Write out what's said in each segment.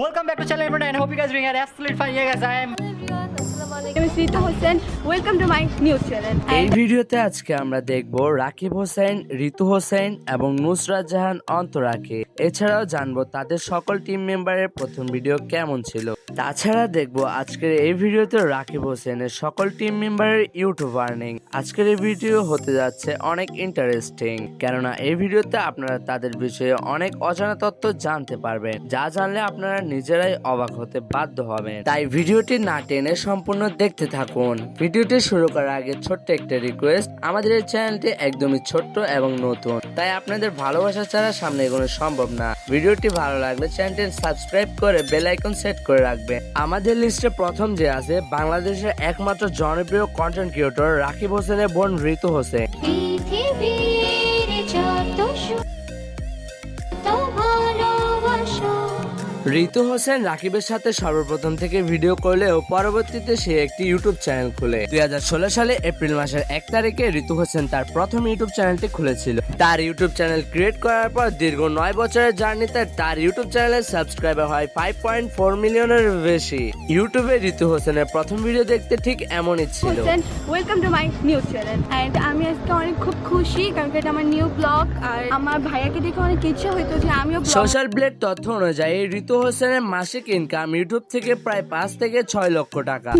Welcome back to channel everyone and hope you guys are doing an absolute fine. Yeah guys, I am আমি Shrita Hossain. Welcome to my news channel এই ভিডিওতে আজকে আমরা দেখব রাকিব হোসেন ঋতু হোসেন এবং নুসরাত জাহান অন্তরাকে। এছাড়াও জানব তাদের সকল টিম মেম্বারের প্রথম ভিডিও কেমন ছিল। তাছাড়া দেখব আজকের এই ভিডিওতে রাকিব হোসেনের সকল টিম মেম্বারের ইউটিউব আর্নিং আজকের এই ভিডিও হতে যাচ্ছে অনেক ইন্টারেস্টিং কেননা এই ভিডিওতে আপনারা তাদের বিষয়ে অনেক অজানা তথ্য জানতে পারবেন যা জানলে আপনারা নিজেরাই অবাক হতে বাধ্য হবেন। তাই ভিডিওটি না টেনে সম্পূর্ণ দেখতে থাকুন। ভিডিওটি শুরু করার আগে ছোট্ট একটা রিকোয়েস্ট আমাদের এই চ্যানেলটি একদমই ছোট্ট এবং নতুন তাই আপনাদের ভালোবাসা ছাড়া সামনে এগোনো সম্ভব না। ভিডিওটি ভালো লাগলে চ্যানেলটি সাবস্ক্রাইব করে বেল আইকন সেট করে রাখবেন। আমাদের লিস্টে প্রথম যে আছে, বাংলাদেশের একমাত্র জনপ্রিয় কন্টেন্ট ক্রিয়েটর রাকিব হোসেনের বোন ঋতু হোসেন। ঋতু হোসেন রাকিবের সাথে সর্বপ্রথম থেকে ভিডিও করলেও পরবর্তীতে সে একটি ইউটিউব চ্যানেল খুলে। দুই সালে এপ্রিল মাসের এক তারিখে ঋতু হোসেন তার প্রথম ইউটিউব চ্যানেলটি খুলেছিল। তার ইউটিউব চ্যানেল ক্রিয়েট করার পর দীর্ঘ নয় বছরের জার্নিতে তার ইউটিউব চ্যানেলের সাবস্ক্রাইবার হয় ফাইভ পয়েন্ট ফোর মিলিয়নের বেশি। ইউটিউবে ঋতু হোসেনের প্রথম ভিডিও দেখতে ঠিক এমনই ছিল। Welcome to my news channel and আমি আজকে অনেক খুব খুশি কারণ এটা আমার নিউ ব্লগ আর আমার ভাইয়াকে দেখে অনেক ইচ্ছা হইতো যে আমিও সোশ্যাল ব্লেড তথ্য অনুযায়ী ঋতু হোসেনের মাসিক ইনকাম ইউটিউব থেকে প্রায় পাঁচ থেকে ছয় লক্ষ টাকা।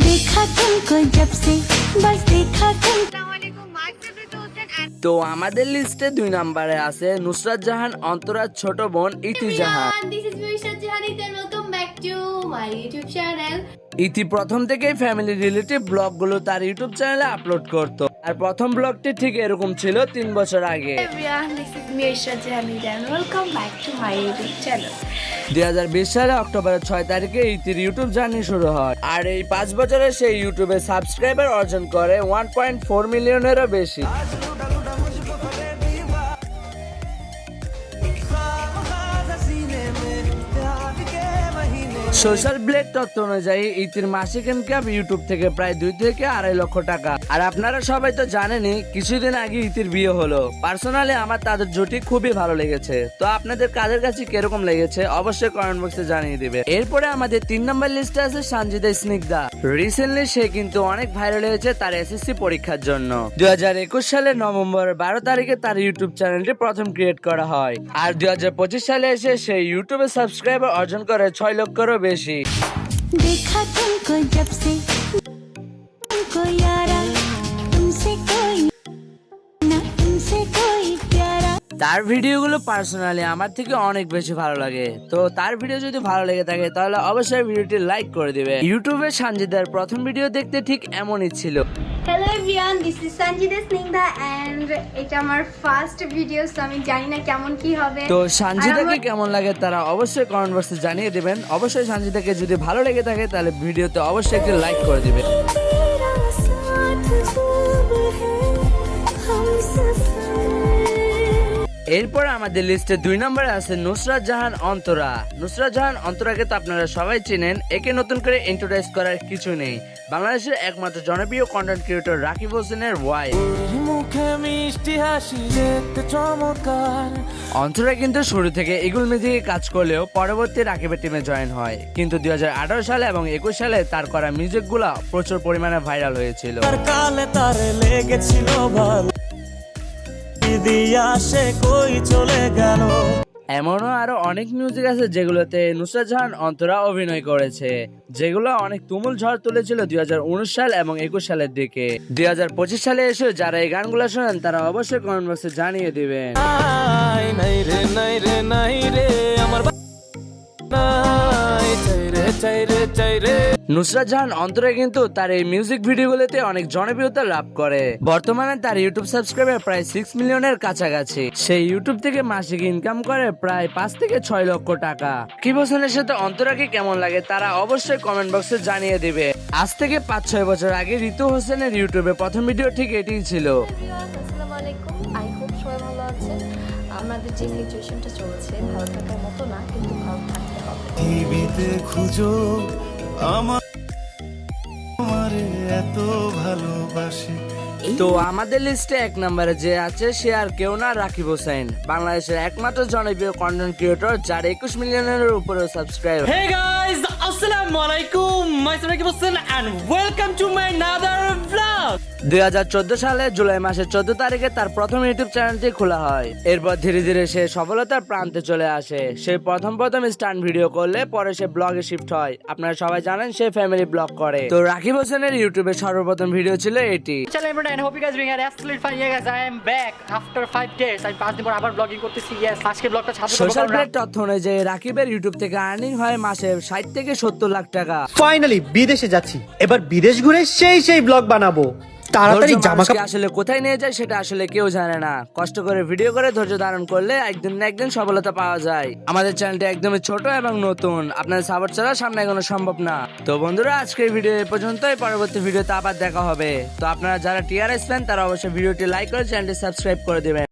তো আমাদের লিস্টে দুই নাম্বারে আছে নুসরাত জাহান অন্তরাজ ছোট বোন ইতি জাহান। ইতি প্রথম থেকেই ফ্যামিলি রিলেটিভ ব্লগগুলো তার ইউটিউব চ্যানেলে আপলোড করতো। আর প্রথম ব্লগটি ঠিক এরকম ছিল তিন বছর আগে। দুই হাজার. দুই সালে অক্টোবরের ছয় তারিখে ইতির ইউটিউব জার্নি শুরু হয়। আর এই পাঁচ বছরে সেই ইউটিউবে সাবস্ক্রাইবার অর্জন করে ওয়ান পয়েন্ট ফোর মিলিয়নেরও বেশি। সোশ্যাল ব্লেড তথ্য অনুযায়ী ইতির মাসিক ইনকাম ইউটিউব থেকে প্রায় দুই থেকে আড়াই লক্ষ টাকা। আর আপনারা সবাই তো জানেনই, কিছুদিন আগে ইতির বিয়ে হলো। পার্সোনালি আমার তাদের জুটি খুবই ভালো লেগেছে। তো আপনাদের কাদের কাছে কীরকম লেগেছে অবশ্যই কমেন্ট বক্সে জানিয়ে দিবে। এরপরে আমাদের তিন নম্বর লিস্টে আছে সঞ্জিদা স্নিগ্ধা। রিসেন্টলি সে কিন্তু অনেক ভাইরাল হয়েছে তার এসএসসি পরীক্ষার জন্য। দুই হাজার একুশ সালের নভেম্বর বারো তারিখে তার ইউটিউব চ্যানেলটি প্রথম ক্রিয়েট করা হয়। আর দুই হাজার পঁচিশ সালে এসে সে ইউটিউবে সাবস্ক্রাইবার অর্জন করে ছয় লক্ষেরও বেশি देखा तुमको जब से তার ভিডিওগুলো পার্সোনালি আমার থেকে অনেক বেশি ভালো লাগে। তো তার ভিডিও যদি ভালো লেগে থাকে তাহলে অবশ্যই ভিডিওটি লাইক করে দিবে। ইউটিউবে সঞ্জিদার প্রথম ভিডিও দেখতে ঠিক এমনই ছিল। Hello everyone this is Sanjida Snigdha and এটা আমার ফার্স্ট ভিডিও সো আমি জানি না কেমন কি হবে। তো সঞ্জিদাকে কেমন লাগে তারা অবশ্যই কমেন্ট বক্সে জানিয়ে দেবেন। অবশ্যই সঞ্জিদাকে যদি ভালো লেগে থাকে তাহলে ভিডিওতে অবশ্যই একটি লাইক করে দিবে এরপর আমাদের লিস্টে দুই নম্বরে আছে নুসরাত জাহান অন্তরা। নুসরাত জাহান অন্তরাকে তো আপনারা সবাই চেনেন একে নতুন করে ইন্ট্রোডাইজ করার কিছু নেই। বাংলাদেশের একমাত্র জনপ্রিয় কন্টেন্ট ক্রিয়েটর রাকিব হোসেনের ওয়াইফ মুখে মিষ্টি হাসি দেখতে চমৎকার। অন্তরা কিন্তু শুরু থেকে ইগুল মিউজিকে কাজ করলেও পরবর্তী রাকিবের টিমে জয়েন হয়। কিন্তু দুই হাজার আঠারো সালে এবং একুশ সালে তার করা মিউজিকগুলা প্রচুর পরিমাণে ভাইরাল হয়েছিল। তার কালে তারে লেগেছিল ভালো। দিয়া সে কই চলে গেল? এমনও আরও অনেক মিউজিক আছে যেগুলোতে নুসরাত জাহান অন্তরা অভিনয় করেছে যেগুলো অনেক তুমুল ঝড় তুলেছিল দুই হাজার উনিশ সাল এবং একুশ সালের দিকে। দুই হাজার পঁচিশ সালে এসে যারা এই গানগুলো শোনেন তারা অবশ্যই কমেন্ট বক্সে জানিয়ে দিবেন। নাই রে নাই রে নাই রে আমার চাই রে চাই রে চাই রে নুসরাত জাহান অন্তরে কিন্তু তার এই মিউজিক ভিডিওগুলোতে অনেক জনপ্রিয়তা লাভ করে। বর্তমানে তার ইউটিউব সাবস্ক্রাইবার প্রায় সিক্স মিলিয়নের কাছাকাছি। সেই ইউটিউব থেকে মাসিক ইনকাম করে প্রায় পাঁচ থেকে ছয় লক্ষ টাকা। কি হোসেনের সাথে অন্তরাকে কেমন লাগে তারা অবশ্যই কমেন্ট বক্সে জানিয়ে দিবে। আজ থেকে পাঁচ ছয় বছর আগে ঋতু হোসেনের ইউটিউবে প্রথম ভিডিও ঠিক এটিই ছিল। আমাদের যে সিচুয়েশনটা চলছে ভালো থাকার মতো না কিন্তু ভালো থাকতে হবে পৃথিবীতে খুঁজো আমার আমারে এত ভালোবাসে তো আমাদের লিস্টে এক নম্বরে যে আছে সে আর কেউ না রাকিব হোসেন বাংলাদেশের একমাত্র জনপ্রিয় কন্টেন্ট ক্রিয়েটর যার একুশ মিলিয়নের উপরে subscribe Hey guys, Assalamu alaikum. Myself Rakib Hossain and welcome to my another vlog. দুই হাজার চোদ্দ সালে জুলাই মাসের চোদ্দ তারিখে তার প্রথম ইউটিউব চ্যানেলটি খোলা হয়। এরপর ধীরে ধীরে সে সফলতার প্রান্তে চলে আসে। সে প্রথম প্রথম স্টান্ট ভিডিও করলে পরে সে ব্লগে শিফট হয়। আপনারা সবাই জানেন সে ফ্যামিলি ব্লগ করে। তো রাকিব হোসেনের ইউটিউবে সর্বপ্রথম ভিডিও ছিল এটি। doing an absolute fine. Yeah guys, I am back 5 days. আমি পাঁচ দিন পর আবার ব্লগিং করতেছি। Yes, আজকে ব্লগটা ছাড়তে সোশ্যাল মিডিয়ার তথ্য অনুযায়ী রাকিবের ইউটিউব থেকে আর্নিং হয় মাসে ষাট থেকে সত্তর লাখ টাকা। ফাইনালি বিদেশে যাচ্ছি। এবার বিদেশ ঘুরে সেই সেই ব্লগ বানাবো। তাড়াতাড়ি জামা কাপড় আসলে কোথায় নিয়ে যায় সেটা আসলে কেউ জানে না। কষ্ট করে ভিডিও করে ধৈর্য ধারণ করলে একদিন না একদিন সফলতা পাওয়া যায়। আমাদের চ্যানেলটি একদমই ছোট এবং নতুন। আপনার সাপোর্ট ছাড়া সামনে এগোনো সম্ভব না। তো বন্ধুরা আজকের ভিডিও এ পর্যন্তই। পরবর্তী ভিডিওতে আবার দেখা হবে। তো আপনারা যারা টিআরএস ফ্যান তারা অবশ্যই ভিডিওটি লাইক করে চ্যানেলটি সাবস্ক্রাইব করে দিবেন।